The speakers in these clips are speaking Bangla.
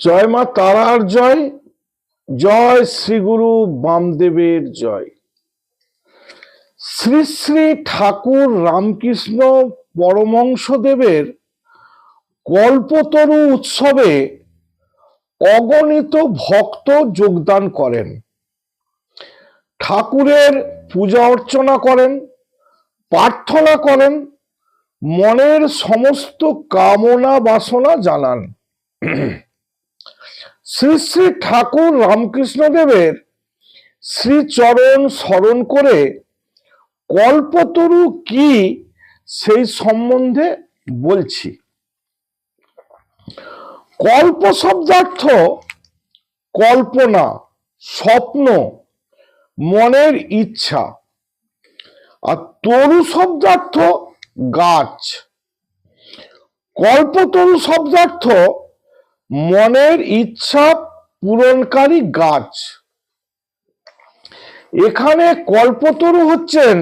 জয় মা তারার জয় জয় শ্রীগুরু বামদেবের জয়। শ্রী শ্রী ঠাকুর রামকৃষ্ণ পরমংসদেবের কল্পতরু উৎসবে অগণিত ভক্ত যোগদান করেন। ঠাকুরের পূজা অর্চনা করেন, প্রার্থনা করেন, মনের সমস্ত কামনা বাসনা জানান। শ্রী শ্রী ঠাকুর রামকৃষ্ণদেবের শ্রীচরণ স্মরণ করে কল্পতরু কি সেই সম্বন্ধে বলছি। কল্প শব্দার্থ কল্পনা, স্বপ্ন, মনের ইচ্ছা আর তরু শব্দার্থ গাছ। কল্পতরু শব্দার্থ মনের ইচ্ছা পূরণকারী গাছ। এখানে কল্পতরু হচ্ছেন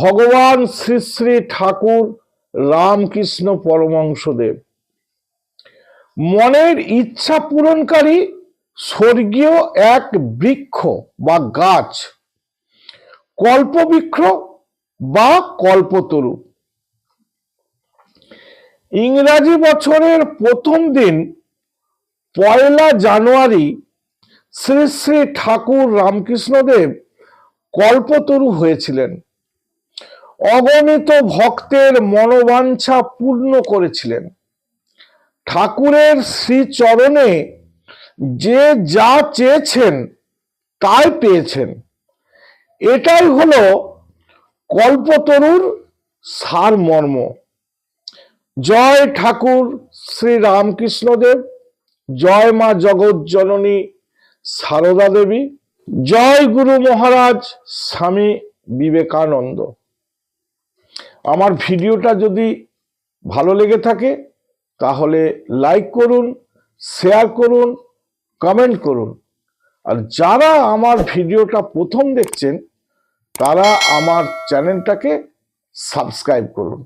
ভগবান শ্রী শ্রী ঠাকুর রামকৃষ্ণ পরমংসদেব মনের ইচ্ছা পূরণকারী স্বর্গীয় এক বৃক্ষ বা গাছ, কল্পবৃক্ষ বা কল্পতরু। ইংরাজি বছরের প্রথম দিন, পয়লা জানুয়ারি, শ্রী শ্রী ঠাকুর রামকৃষ্ণদেব কল্পতরু হয়েছিলেন। অগণিত ভক্তের মনোবাঞ্ছা পূর্ণ করেছিলেন। ঠাকুরের শ্রীচরণে যে যা চেয়েছেন, তাই পেয়েছেন। এটাই হলো কল্পতরুর সারমর্ম। জয় ঠাকুর শ্রী রামকৃষ্ণদেব, জয় মা জগৎ জননী সারদা দেবী, জয় গুরু মহারাজ স্বামী বিবেকানন্দ। আমার ভিডিওটা যদি ভালো লেগে থাকে, তাহলে লাইক করুন, শেয়ার করুন, কমেন্ট করুন। আর যারা আমার ভিডিওটা প্রথম দেখছেন, তারা আমার চ্যানেলটাকে সাবস্ক্রাইব করুন।